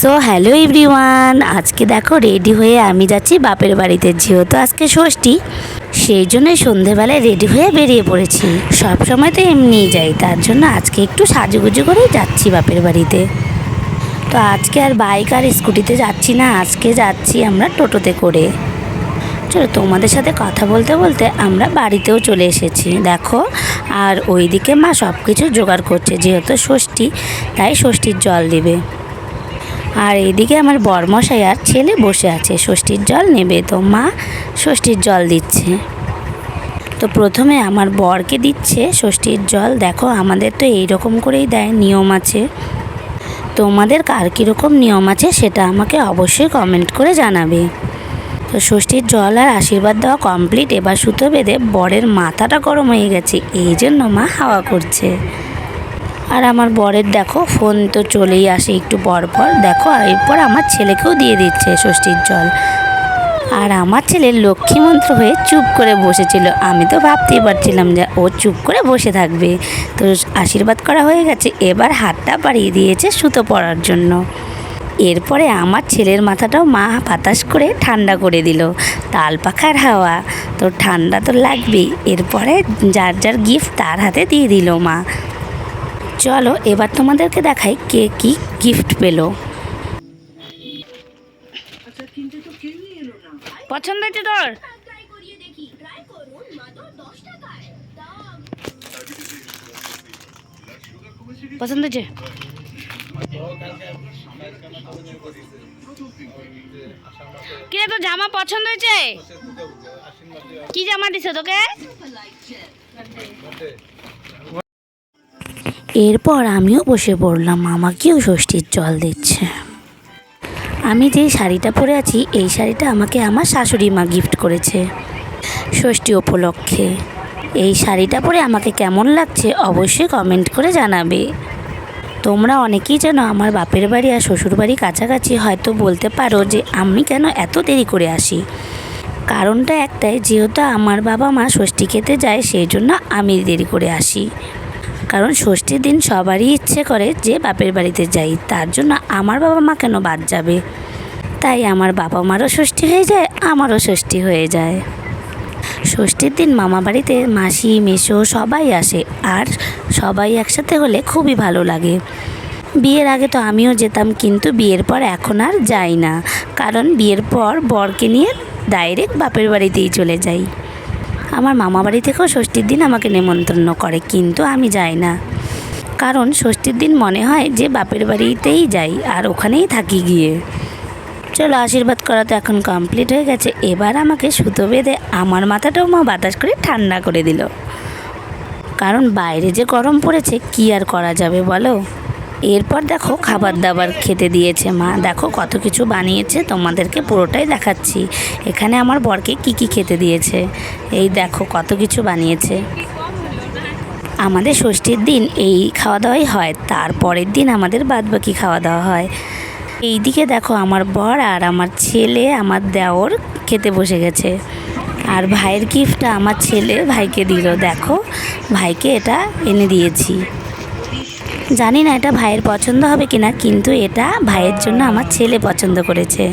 So hello everyone আজকে দেখো ready হয়ে আমি যাচ্ছি বাপের বাড়িতে। যেহেতু আজকে ষষ্ঠী, সেই জন্যই সন্ধেবেলায় রেডি হয়ে বেরিয়ে পড়েছি। সব সময় তো এমনিই যাই, তার জন্য আজকে একটু সাজুগুজু করেই যাচ্ছি বাপের বাড়িতে। তো আজকে আর বাইক আর স্কুটিতে যাচ্ছি না, আজকে যাচ্ছি আমরা টোটোতে করে। চলো তোমাদের সাথে কথা বলতে বলতে আমরা বাড়িতেও চলে এসেছি। দেখো, আর ওইদিকে মা সব কিছু জোগাড় করছে, যেহেতু ষষ্ঠী, তাই ষষ্ঠীর জল দেবে। আর এইদিকে আমার বরমশাই আর ছেলে বসে আছে। ষষ্ঠীর জল নেবে তো মা? ষষ্ঠীর জল দিচ্ছে। তো প্রথমে আমার বরকে দিচ্ছে ষষ্ঠীর জল। দেখো, আমাদের তো এই রকম করেই দেয়, নিয়ম আছে। তোমাদের কার কীরকম নিয়ম আছে সেটা আমাকে অবশ্যই কমেন্ট করে জানাবে। তো ষষ্ঠীর জল আর আশীর্বাদ দেওয়া কমপ্লিট এবার সুতো বেঁধে বরের মাথাটা গরম হয়ে গেছে। এই জন্য মা হাওয়া করছে। আর আমার বরের দেখো, ফোন তো চলেই আসে একটু পর পর। দেখো, এরপর আমার ছেলেকেও দিয়ে দিচ্ছে ষষ্ঠীর জল। আর আমার ছেলে লক্ষ্মীমন্ত্র হয়ে চুপ করে বসেছিল। আমি তো ভাবতেই পারছিলাম যে ও চুপ করে বসে থাকবে। তো আশীর্বাদ করা হয়ে গেছে, এবার হাতটা বাড়িয়ে দিয়েছে সুতো পরার জন্য। এরপরে আমার ছেলের মাথাটাও মা বাতাস করে ঠান্ডা করে দিল। তাল পাখার হাওয়া, তো ঠান্ডা তো লাগবেই। এরপরে যার যার গিফট তার হাতে দিয়ে দিল মা। চলো এবার তোমাদেরকে দেখাই কে কি গিফট পেল। পছন্দ হয়েছে তোর ট্রাই করিয়ে দেখি ট্রাই করুন মাত্র দশ টাকায় দাম পছন্দ হয়েছে? কিরে তোর জামা পছন্দ হয়েছে? কি জামা দিছে তোকে? এরপর আমিও বসে পড়লাম, আমাকেও ষষ্ঠীর জল দিচ্ছে। আমি যেই শাড়িটা পরে আছি, এই শাড়িটা আমাকে আমার শাশুড়ি মা গিফট করেছে ষষ্ঠী উপলক্ষে। এই শাড়িটা পরে আমাকে কেমন লাগছে অবশ্যই কমেন্ট করে জানাবে। তোমরা অনেকেই যেন আমার বাপের বাড়ি আর শ্বশুর বাড়ি কাছাকাছি, হয়তো বলতে পারো যে আমি কেন এত দেরি করে আসি। কারণটা একটাই, যেহেতু আমার বাবা মা ষষ্ঠী খেতে যায় সেই জন্য আমি দেরি করে আসি। কারণ ষষ্ঠীর দিন সবারই ইচ্ছে করে যে বাপের বাড়িতে যাই, তার জন্য আমার বাবা মা কেন বাদ যাবে? তাই আমার বাবা মারও ষষ্ঠী হয়ে যায়, আমারও ষষ্ঠী হয়ে যায়। ষষ্ঠীর দিন মামা বাড়িতে মাসি মেশো সবাই আসে আর সবাই একসাথে হলে খুবই ভালো লাগে। বিয়ের আগে তো আমিও যেতাম, কিন্তু বিয়ের পর এখন আর যাই না, কারণ বিয়ের পর বরকে নিয়ে ডাইরেক্ট বাপের বাড়িতেই চলে যাই। আমার মামা বাড়ি থেকেও ষষ্ঠীর দিন আমাকে নেমন্তন্ন করে, কিন্তু আমি যাই না। কারণ ষষ্ঠীর দিন মনে হয় যে বাপের বাড়িতেই যাই, আর ওখানেই থাকি গিয়ে। চলো আশীর্বাদ করা তো এখন কমপ্লিট হয়ে গেছে, এবার আমাকে সুতো বেঁধে আমার মাথাটাও মা বাতাস করে ঠান্ডা করে দিল। কারণ বাইরে যে গরম পড়েছে, কি আর করা যাবে বলো? এরপর দেখো খাবার দাবার খেতে দিয়েছে মা। দেখো কত কিছু বানিয়েছে, তোমাদেরকে পুরোটাই দেখাচ্ছি। এখানে আমার বরকে কি কি খেতে দিয়েছে। এই দেখো কত কিছু বানিয়েছে। আমাদের ষষ্ঠীর দিন এই খাওয়া দাওয়াই হয়, তারপরের দিন আমাদের বাদবাকি খাওয়া দাওয়া হয়। এই দিকে দেখো আমার বর আর আমার ছেলে আমার দেওর খেতে বসে গেছে। আর ভাইয়ের গিফটটা আমার ছেলে ভাইকে দিল। দেখো, ভাইকে এটা এনে দিয়েছি। জানি না এটা ভাইয়ের পছন্দ হবে কিনা, কিন্তু এটা ভাইয়ের জন্য আমার ছেলে পছন্দ করেছে।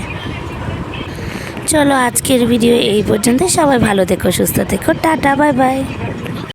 চলো আজকের ভিডিও এই পর্যন্ত সবাই ভালো থেকো, সুস্থ থেকো। Tata, bye bye.